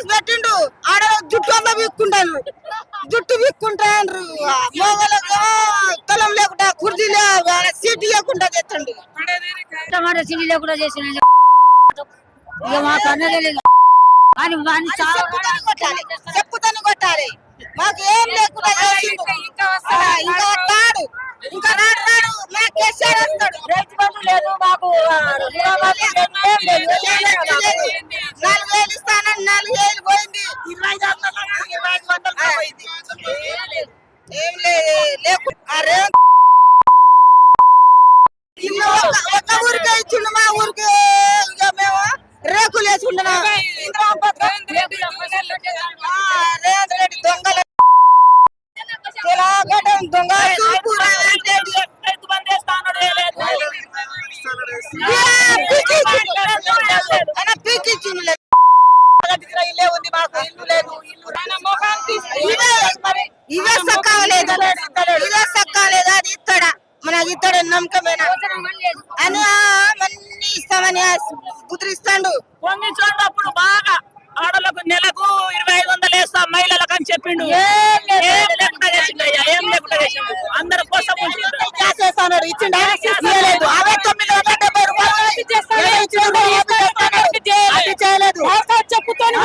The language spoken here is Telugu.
కేసు పెట్టిండు. ఆడ జుట్టు అంతా విక్కుంటాను జుట్టు విక్కుంటాను తలం లేకుండా కుర్చీ సీట్ లేకుండా తెచ్చండి టమాటా సిల్లి లేకుండా చేసిన ఇక మాకు అన్నదే లేదు. కానీ వాడిని కొట్టాలి. చెప్పుతాను కొట్టాలి. మాకు ఏం లేకుండా ఇంకా ఇంకా రాడు. రాడు మా కేసీఆర్ వస్తాడు. రైతు బంధు లేదు మాకు. ఏం లేదు లేకు ఆ రేవంత్ ఇల్లు ఒక్క- ఒక్క ఊరికే ఇచ్చిండు మా ఊరికి ఇక మేము రేకులు వేసుకుంటున్నాం ఆ, రేవంత్ రెడ్డి దొంగలు తెలంగాణ దొంగ చూపు రేవంత్ రెడ్డి రైతు బంద్ అది ఇస్తాడా మనకి నమ్మకమేనా? అని అన్ని బాగా ఆడలకు నెలకు ఇరవై ఐదు వందలు వేస్తా మహిళలకు అని చెప్పిండు. అందరి కోసం ఇచ్చిండు. అరవై తొమ్మిది చేయలేదు. చెప్పుతాను